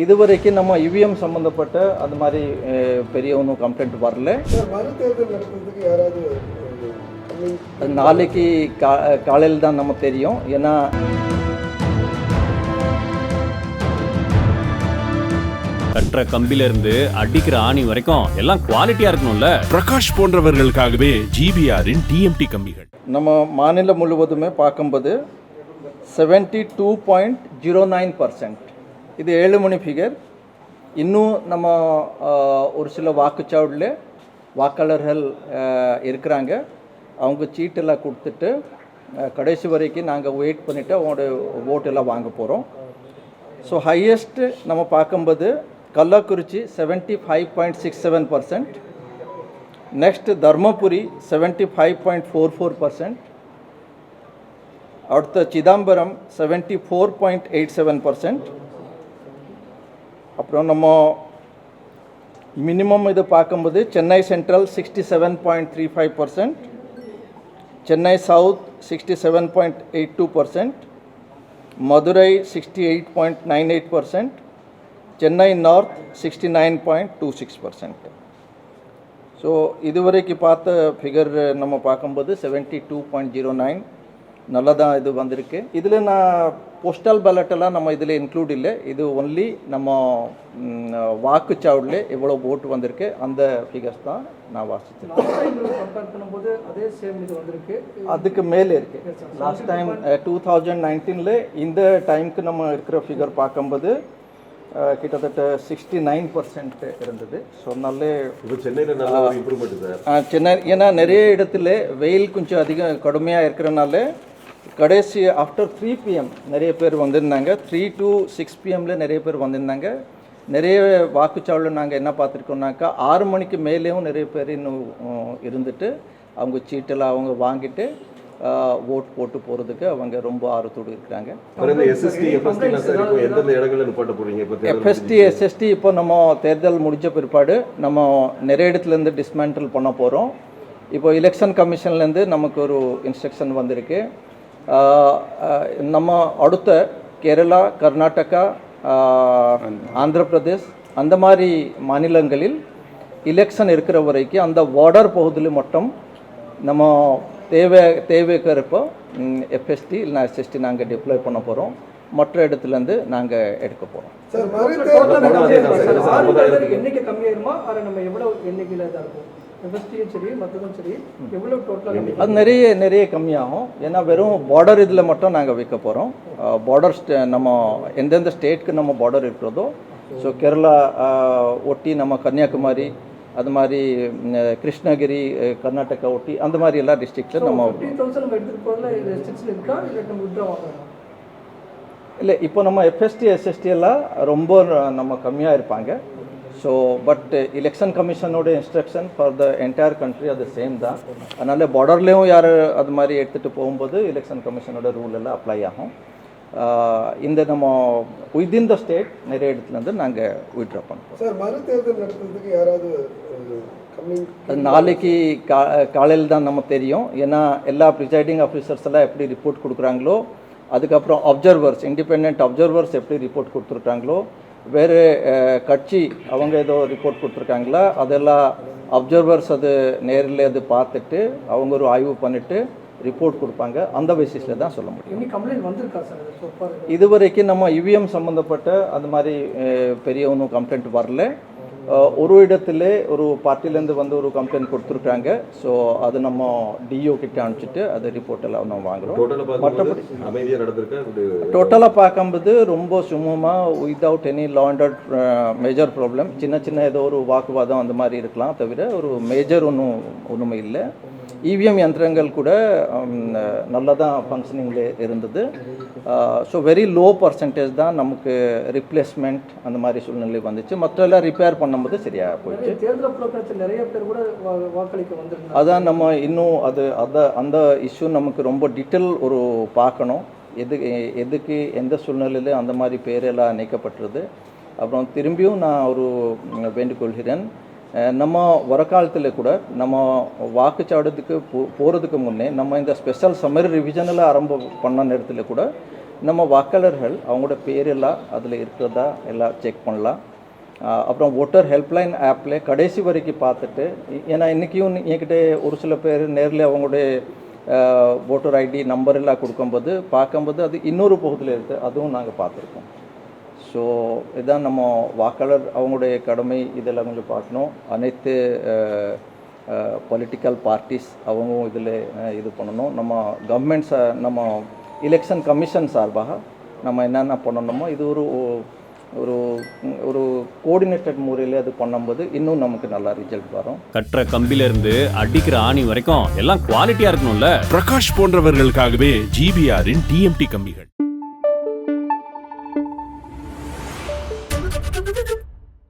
இதுவரைக்கும் நம்ம இவிஎம் சம்மந்தப்பட்ட அது மாதிரி பெரிய ஒன்றும் கம்ப்ளைண்ட் வரல. நாளைக்கு கா காலையில் தான் நம்ம தெரியும். ஏன்னா கட்டுற கம்பில இருந்து அடிக்கிற ஆணி வரைக்கும் எல்லாம் குவாலிட்டியா இருக்கணும்ல. பிரகாஷ் போன்றவர்களுக்காகவே ஜிபிஆரின் டிஎம்டி கம்பிகள். நம்ம மாநிலம் முழுவதுமே பார்க்கும்போது seventy two point zero nine percent இது ஏழு மணி ஃபிகர் இன்னும் நம்ம ஒரு சில வாக்குச்சாவடியில் வாக்காளர்கள் இருக்கிறாங்க. அவங்க சீட்டெல்லாம் கொடுத்துட்டு கடைசி வரைக்கும் நாங்கள் வெயிட் பண்ணிவிட்டு அவங்களோட ஓட்டெல்லாம் வாங்க போகிறோம் ஸோ ஹையஸ்ட்டு நம்ம பார்க்கும்போது Kallakurichi seventy five point six seven percent next Dharmapuri seventy five point four four percent அடுத்த Chidambaram seventy four point eight seven percent அப்புறம் நம்ம மினிமம் இது பார்க்கும்போது Chennai Central sixty seven point three five percent Chennai South sixty seven point eight two percent Madurai sixty eight point nine eight percent Chennai North sixty nine point two six percent so இதுவரைக்கு பார்த்த figure நம்ம பார்க்கும்போது seventy two point zero nine நல்லா தான் இது வந்திருக்கு. இதில் நான் போஸ்டல் பேலட்டெல்லாம் நம்ம இதில் இன்க்ளூட் இல்லை. இது ஒன்லி நம்ம வாக்குச்சாவடியில் எவ்வளோ ஓட்டு வந்திருக்கு அந்த ஃபிகர்ஸ் தான் நான் வாசித்தேன் பண்ணும்போது அதே சேம் இது வந்திருக்கு. அதுக்கு மேலே இருக்கு. லாஸ்ட் டைம் டூ தௌசண்ட் நைன்டீனில் இந்த டைம்க்கு நம்ம இருக்கிற ஃபிகர் பார்க்கும்போது கிட்டத்தட்ட சிக்ஸ்டி நைன் பர்சன்ட் இருந்தது. ஸோ நல்ல சென்னையில் சென்னை ஏன்னா நிறைய இடத்துல வெயில் கொஞ்சம் அதிகம் கடுமையாக இருக்கிறனால கடைசி ஆஃப்டர் த்ரீ பிஎம் நிறைய பேர் வந்திருந்தாங்க. த்ரீ டு சிக்ஸ் பிஎம்ல நிறைய பேர் வந்திருந்தாங்க. நிறைய வாக்குச்சாவடியில் நாங்கள் என்ன பார்த்துருக்கோம்னாக்கா ஆறு மணிக்கு மேலேயும் நிறைய பேர் இன்னும் இருந்துட்டு அவங்க சீட்டெல்லாம் அவங்க வாங்கிட்டு ஓட் போட்டு போகிறதுக்கு அவங்க ரொம்ப ஆர்வத்தோடு இருக்கிறாங்க. எஃப்எஸ்டி எஸ்எஸ்டி இப்போ நம்ம தேர்தல் முடிஞ்ச பிற்பாடு நம்ம நிறைய இடத்துலேருந்து டிஸ்மேண்டில் பண்ண போகிறோம் இப்போ எலெக்ஷன் கமிஷன்லேருந்து நமக்கு ஒரு இன்ஸ்ட்ரக்ஷன் வந்திருக்கு. நம்ம அடுத்த கேரளா கர்நாடகா ஆந்திர பிரதேஷ் அந்த மாதிரி மாநிலங்களில் எலெக்ஷன் இருக்கிற வரைக்கும் அந்த பார்டர் பகுதியில் மட்டும் நம்ம தேவை தேவைக்கிறப்போ எஃப்எஸ்டி இல்லைனா எஸ்எஸ்டி நாங்கள் டிப்ளாய் பண்ண போகிறோம் மற்ற இடத்துலேருந்து நாங்கள் எடுக்க போகிறோம் எண்ணிக்கை கம்மியாயிருமா நம்ம எவ்வளவு எண்ணிக்கையில இருக்கும்? சரி மற்றதும் சரி அது நிறைய நிறைய கம்மியாகும். ஏன்னா வெறும் பார்டர் இதில் மட்டும் நாங்கள் வைக்க போகிறோம் பார்டர் நம்ம எந்தெந்த ஸ்டேட்க்கு நம்ம பார்டர் இருக்கிறதோ ஸோ கேரளா ஒட்டி நம்ம கன்னியாகுமரி அது மாதிரி கிருஷ்ணகிரி கர்நாடகா ஒட்டி அந்த மாதிரி எல்லா டிஸ்ட்ரிக்டில் நம்ம இல்லை இப்போ நம்ம எஃப்எஸ்டி எஸ்எஸ்டி எல்லாம் ரொம்ப நம்ம கம்மியாக இருப்பாங்க. So but election கமிஷனோட instruction for the entire country அது சேம் தான். அதனால் பார்டர்லேயும் யார் அது மாதிரி எடுத்துகிட்டு போகும்போது எலெக்ஷன் கமிஷனோட ரூல் எல்லாம் அப்ளை ஆகும். இந்த நம்ம வித்தின் த ஸ்டேட் நிறைய இடத்துலேருந்து நாங்கள் விட்ரா பண்ணுறோம் சார் மறுதேர்தல் நடத்துறதுக்கு யாராவது நாளைக்கு கா காலையில் தான் நம்ம தெரியும். ஏன்னா எல்லா ப்ரிசைடிங் ஆஃபீஸர்ஸ் எல்லாம் எப்படி ரிப்போர்ட் கொடுக்குறாங்களோ அதுக்கப்புறம் அப்சர்வர்ஸ் இண்டிபெண்ட் அப்சர்வர்ஸ் எப்படி ரிப்போர்ட் கொடுத்துருக்காங்களோ வேறு கட்சி அவங்க ஏதோ ரிப்போர்ட் கொடுத்துருக்காங்களா? அதெல்லாம் அப்சர்வர்ஸ் அது நேரில் அது பார்த்துட்டு அவங்க ஒரு ஆய்வு பண்ணிவிட்டு ரிப்போர்ட் கொடுப்பாங்க. அந்த பேசிஸில் தான் சொல்ல முடியும். far? இதுவரைக்கும் நம்ம இவிஎம் சம்மந்தப்பட்ட அது மாதிரி பெரிய ஒன்றும் கம்ப்ளைண்ட் வரல. ஒரு இடத்துல ஒரு பார்ட்டிலேருந்து வந்து ஒரு கம்ப்ளைண்ட் கொடுத்துருக்காங்க. ஸோ அது நம்ம டிஓ கிட்ட அனுப்பிச்சிட்டு அது ரிப்போர்ட் எல்லாம் நம்ம வாங்குறோம். மற்றபடி டோட்டலாக பார்க்கும்போது ரொம்ப சுமூகமாக without any landed major problem சின்ன சின்ன ஏதோ ஒரு வாக்குவாதம் அந்த மாதிரி இருக்கலாம் தவிர ஒரு மேஜர் ஒன்றும் ஒன்றுமே இல்லை. இவிஎம் யந்திரங்கள் கூட நல்லா தான் ஃபங்க்ஷனிங்கில் இருந்தது. ஸோ வெரி லோ பர்சன்டேஜ் தான் நமக்கு ரிப்ளேஸ்மெண்ட் அந்த மாதிரி சூழ்நிலை வந்துச்சு. மற்ற எல்லாம் ரிப்பேர் பண்ணும்போது சரியாக போயிடுச்சு. நிறைய தேர்தல் புரோக்கரத்தில் நிறைய பேர் கூட வாக்களிக்க வந்திருந்தாங்க. அதான் நம்ம இன்னும் அது அத அந்த இஷ்யூ நமக்கு ரொம்ப டீட்டெயில் ஒரு பார்க்கணும். எது எதுக்கு எந்த சூழ்நிலையில் அந்த மாதிரி பேரெல்லாம் நீக்கப்பட்டுருது அப்புறம் திரும்பியும் நான் ஒரு அஹ், நம்ம வர காலத்தில் கூட நம்ம வாக்குச்சாவடத்துக்கு போ போகிறதுக்கு முன்னே நம்ம இந்த ஸ்பெஷல் சம்மர் ரிவிஷனில் ஆரம்பம் பண்ண நேரத்தில் கூட நம்ம வாக்காளர்கள் அவங்களோட பேர் எல்லாம் அதில் இருக்கிறதா எல்லாம் செக் பண்ணலாம். அப்புறம் ஓட்டர் ஹெல்ப்லைன் ஆப்பில் கடைசி வரைக்கும் பார்த்துட்டு ஏன்னா இன்றைக்கும் என்கிட்ட ஒரு சில பேர் நேரில் அவங்களுடைய ஓட்டர் ஐடி நம்பர் எல்லாம் கொடுக்கும்போது பார்க்கும்போது அது இன்னொரு பகுதியில் இருக்குது அதுவும் நாங்கள் பார்த்துருக்கோம். ஸோ இதான் நம்ம வாக்காளர் அவங்களுடைய கடமை இதெல்லாம் கொஞ்சம் பார்க்கணும். அனைத்து பொலிட்டிக்கல் பார்ட்டிஸ் அவங்களும் இதில் இது பண்ணணும். நம்ம கவர்மெண்ட் சா நம்ம எலெக்ஷன் கமிஷன் சார்பாக நம்ம என்னென்ன பண்ணணுமோ இது ஒரு ஒரு ஒரு கோஆர்டினேட்டட் முறையில் அது பண்ணும்போது இன்னும் நமக்கு நல்லா ரிசல்ட் வரும். கட்டுற கம்பில இருந்து அடிக்கிற ஆணி வரைக்கும் எல்லாம் குவாலிட்டியா இருக்கணும்ல? பிரகாஷ் போன்றவர்களுக்காகவே ஜிபிஆரின் டிஎம்டி கம்பிகள்.